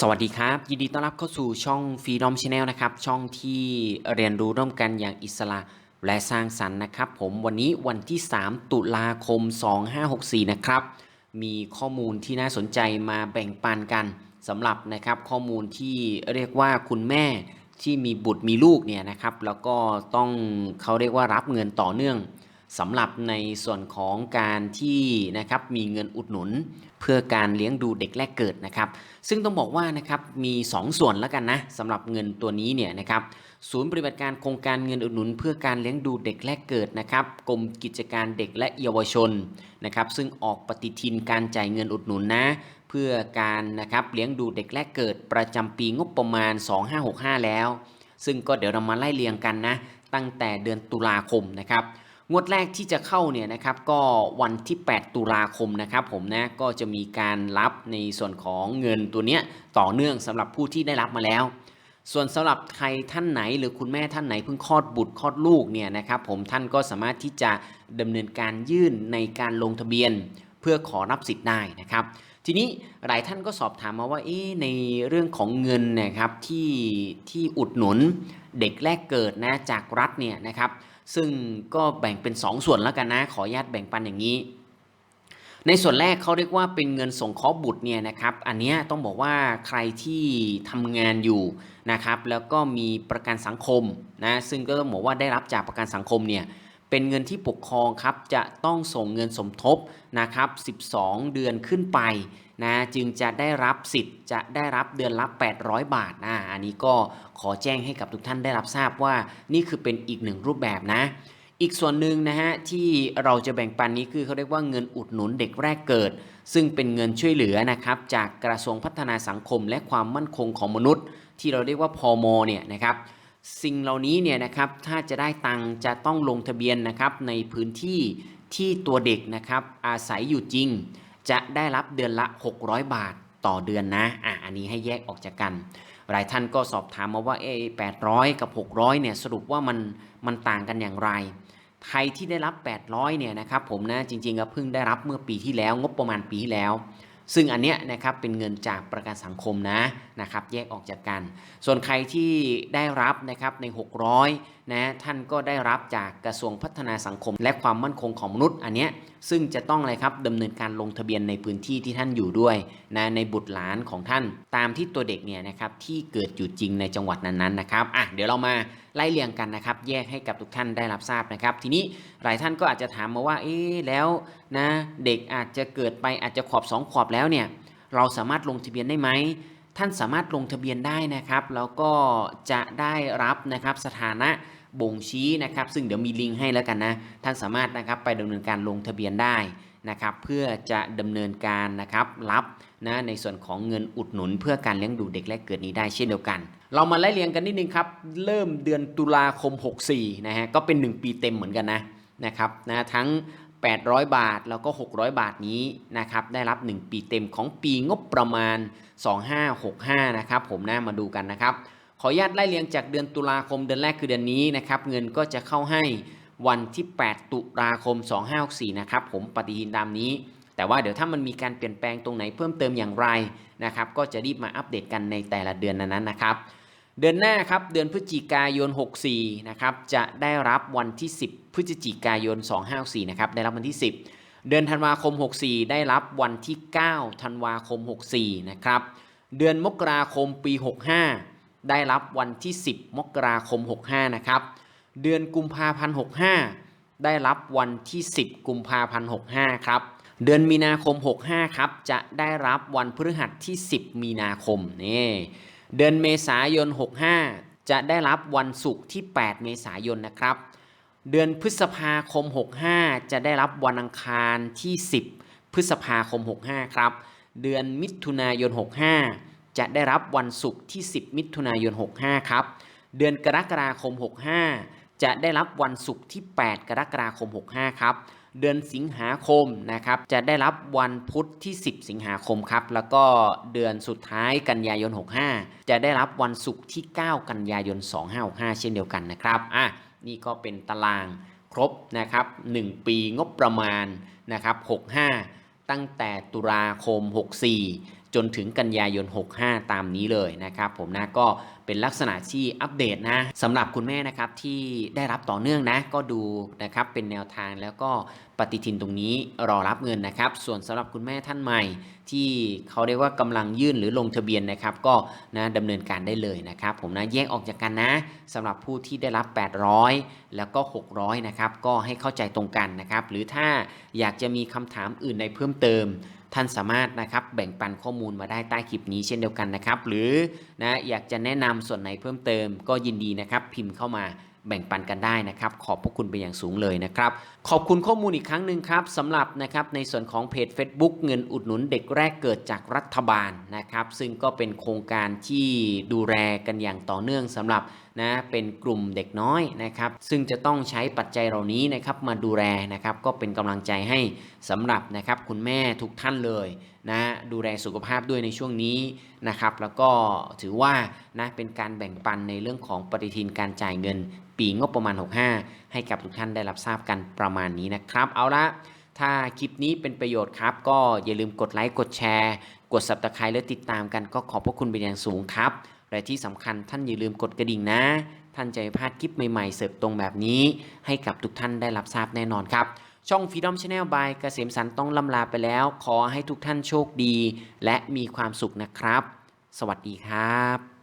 สวัสดีครับ ยินดีต้อนรับเข้าสู่ช่อง Freedom Channel นะครับ ช่องที่เรียนรู้ร่วมกันอย่างอิสระและสร้างสรรค์นะครับ ผมวันนี้วันที่ 3 ตุลาคม 2564 นะครับ มีข้อมูลที่น่าสนใจมาแบ่งปันกันสำหรับนะครับข้อมูลที่เรียกว่าคุณแม่ที่มีบุตรมีลูกเนี่ยนะครับ แล้วก็ต้องเขาเรียกว่ารับเงินต่อเนื่อง สำหรับในส่วนของการที่นะครับมีเงินอุดหนุน เพื่อการเลี้ยงดูเด็กแรกเกิดนะครับ ซึ่งต้องบอกว่านะครับมี 2 ส่วนแล้วกันนะสำหรับเงินตัวนี้เนี่ยนะครับศูนย์ปฏิบัติการโครงการเงินอุดหนุน เพื่อการเลี้ยงดูเด็กแรกเกิดนะครับกรมกิจการเด็กและเยาวชนนะครับซึ่งออกปฏิทินการจ่ายเงินอุดหนุนนะเพื่อการนะครับเลี้ยงดูเด็กแรกเกิดประจำปีงบประมาณ 2565 แล้ว ซึ่งก็เดี๋ยวเรามาไล่เรียงกันนะตั้งแต่เดือนตุลาคมนะครับ งวดแรกที่จะเข้าเนี่ยนะครับก็วันที่ 8 ตุลาคมนะครับผมนะก็จะมีการรับในส่วนของเงินตัวเนี้ยต่อเนื่องสำหรับผู้ที่ได้รับมาแล้ว ส่วนสำหรับใครท่านไหนหรือคุณแม่ท่านไหนเพิ่งคลอดบุตรคลอดลูกเนี่ยนะครับผมท่านก็สามารถที่จะดำเนินการยื่นในการลงทะเบียน เพื่อขอรับสิทธิ์ได้นะครับ ทีนี้หลายท่านก็สอบถามมาว่าเอในเรื่องของเงินนะครับที่ที่อุดหนุนเด็กแรกเกิดนะจากรัฐเนี่ยนะครับ ซึ่งก็แบ่งเป็น2ส่วนแล้วกันนะ ขออนุญาตแบ่งปันอย่างนี้ ในส่วนแรกเขาเรียกว่าเป็นเงินส่งเคาะบุตรเนี่ยนะครับ อันนี้ต้องบอกว่าใครที่ทำงานอยู่นะครับ แล้วก็มีประกันสังคมนะซึ่งก็ต้องบอกว่าได้รับจากประกันสังคมเนี่ย เป็นเงินที่ปกครองครับจะต้องส่งเงินสมทบนะครับ 12 เดือนขึ้นไปนะจึงจะได้รับสิทธิ์จะได้รับเดือนละ 800 บาทนะอันนี้ก็ขอแจ้งให้กับทุกท่านได้รับทราบว่านี่คือเป็นอีกหนึ่งรูปแบบนะ อีกส่วนหนึ่งนะฮะที่เราจะแบ่งปันนี้คือเขาเรียกว่าเงินอุดหนุนเด็กแรกเกิด ซึ่งเป็นเงินช่วยเหลือนะครับจากกระทรวงพัฒนาสังคมและความมั่นคงของมนุษย์ ที่เราเรียกว่าพอมเนี่ยนะครับ สิ่งเหล่านี้เนี่ยนะครับถ้าจะได้ตังค์จะต้องลงทะเบียนนะครับในพื้นที่ที่ตัวเด็กนะครับอาศัยอยู่จริง จะได้รับเดือนละ 600 บาทต่อเดือนนะอะอันนี้ให้แยกออกจากกัน หลายท่านก็สอบถามมาว่าเอ800 กับ 600เนี่ยสรุปว่ามันมันต่างกันอย่างไรใครที่ได้รับ 800เนี่ยนะครับผมนะจริงๆก็เพิ่งได้รับเมื่อปีที่แล้วงบประมาณปีที่แล้ว ซึ่งอันเนี้ยนะครับเป็นเงินจากประกันสังคมนะนะครับแยกออกจากกัน ส่วนใครที่ได้รับนะครับใน 600นะท่านก็ได้รับจากกระทรวงพัฒนาสังคม และความมั่นคงของมนุษย์อันเนี้ยซึ่งจะต้องอะไรครับดำเนินการลงทะเบียนในพื้นที่ที่ท่านอยู่ด้วยนะในบุตรหลานของท่าน ตามที่ตัวเด็กเนี่ยนะครับที่เกิดอยู่จริงในจังหวัดนั้นๆนะครับอะเดี๋ยวเรามาไล่เรียงกันนะครับแยกให้กับทุกท่านได้รับทราบนะครับ ทีนี้หลายท่านก็อาจจะถามมาว่าเอ๊แล้ว นะเด็กอาจจะเกิดไปอาจจะขวบ2ขวบแล้วเนี่ยเราสามารถลงทะเบียนได้ไหมท่านสามารถลงทะเบียนได้นะครับ แล้วก็จะได้รับนะครับสถานะบ่งชี้นะครับ ซึ่งเดี๋ยวมีลิงก์ให้แล้วกันนะท่านสามารถนะครับไปดำเนินการลงทะเบียนได้นะครับเพื่อจะดำเนินการนะครับรับนะในส่วนของเงินอุดหนุน เพื่อการเลี้ยงดูเด็กแรกเกิดนี้ได้เช่นเดียวกัน เรามาไล่เรียงกันนิดนึงครับ เริ่มเดือนตุลาคม 64นะฮะก็เป็น 1 ปีเต็มเหมือนกันนะนะครับนะทั้ง 800 บาทแล้วก็ 600 บาทนี้นะครับได้รับ 1 ปีเต็มของปีงบประมาณ 2565 นะครับผมนะมาดูกันนะครับ ขออนุญาตไล่เรียงจากเดือนตุลาคมเดือนแรกคือเดือนนี้นะครับเงินก็จะเข้าให้วันที่ 8 ตุลาคม 2564 นะครับผมปฏิทินตามนี้ แต่ว่าเดี๋ยวถ้ามันมีการเปลี่ยนแปลงตรงไหนเพิ่มเติมอย่างไรนะครับก็จะรีบมาอัปเดตกันในแต่ละเดือนนั้นๆนะครับ เดือนหน้าครับเดือนพฤศจิกายน 64 นะครับจะได้รับวันที่ 10 พฤศจิกายน 254 นะครับได้รับวันที่ 10 เดือนธันวาคม 64 ได้รับวันที่ 9 ธันวาคม 64 นะครับเดือนมกราคมปี 65 ได้รับวันที่ 10 มกราคม 65 นะครับเดือนกุมภาพันธ์65 ได้รับวันที่ 10 กุมภาพันธ์65 ครับเดือนมีนาคม 65 ครับจะได้รับวันพฤหัสที่ 10 มีนาคมนี่ เดือนเมษายน 65 จะได้รับวันศุกร์ที่ 8 เมษายนนะครับ เดือนพฤษภาคม 65 จะได้รับวันอังคารที่ 10 พฤษภาคม 65 ครับ เดือนมิถุนายน 65 จะได้รับวันศุกร์ที่ 10 มิถุนายน 65 ครับ เดือนกรกฎาคม 65 จะได้รับวันศุกร์ที่ 8 กรกฎาคม 65 ครับ เดือนสิงหาคมนะครับจะได้รับวันพุธที่ 10 สิงหาคมครับแล้วก็เดือนสุดท้ายกันยายน 65 จะได้รับวันศุกร์ที่ 9 กันยายน 2565 เช่นเดียวกันนะครับอะนี่ก็เป็นตารางครบนะครับ1ปีงบประมาณนะครับ65 ตั้งแต่ตุลาคม 64 จนถึงกันยายน 65 ตามนี้เลยนะครับ ผมนะก็เป็นลักษณะที่อัปเดตนะสำหรับคุณแม่นะครับที่ได้รับต่อเนื่องนะ ก็ดูนะครับเป็นแนวทางแล้วก็ปฏิทินตรงนี้รอรับเงินนะครับ ส่วนสำหรับคุณแม่ท่านใหม่ ที่เขาเรียกว่ากำลังยื่นหรือลงทะเบียนนะครับ ก็นะดำเนินการได้เลยนะครับ ผมนะแยกออกจากกันนะสำหรับผู้ที่ได้รับ 800 แล้วก็ 600 นะครับ ก็ให้เข้าใจตรงกันนะครับ หรือถ้าอยากจะมีคำถามอื่นในเพิ่มเติม ท่านสามารถนะครับแบ่งปันข้อมูลมาได้ใต้คลิปนี้เช่นเดียวกันนะครับ หรือนะอยากจะแนะนำส่วนไหนเพิ่มเติม ก็ยินดีนะครับ พิมพ์เข้ามาแบ่งปันกันได้นะครับ ขอบพระคุณเป็นอย่างสูงเลยนะครับ ขอบคุณข้อมูลอีกครั้งหนึ่งครับสำหรับนะครับในส่วนของเพจ Facebook เงินอุดหนุนเด็กแรกเกิดจากรัฐบาลนะครับ ซึ่งก็เป็นโครงการที่ดูแลกันอย่างต่อเนื่องสำหรับ นะเป็นกลุ่มเด็กน้อยนะครับ ซึ่งจะต้องใช้ปัจจัยเหล่านี้นะครับมาดูแลนะครับก็เป็นกำลังใจให้สำหรับนะครับคุณแม่ทุกท่านเลยนะดูแลสุขภาพด้วยในช่วงนี้นะครับ แล้วก็ถือว่านะเป็นการแบ่งปันในเรื่องของปฏิทินการจ่ายเงิน ปีงบประมาณ 65 ให้กับทุกท่านได้รับทราบกันประมาณนี้นะครับ เอาละถ้าคลิปนี้เป็นประโยชน์ครับ ก็อย่าลืมกดไลค์กดแชร์ กด subscribe และติดตามกันก็ขอบพระคุณเป็นอย่างสูงครับ และที่สำคัญท่านอย่าลืมกดกระดิ่งนะ ท่านจะไม่พลาดคลิปใหม่ๆ เสิร์ฟตรงแบบนี้ ให้กับทุกท่านได้รับทราบแน่นอนครับช่อง Freedom Channel by เกษมสันต์ต้องลำลาไปแล้ว ขอให้ทุกท่านโชคดี และมีความสุขนะครับ สวัสดีครับ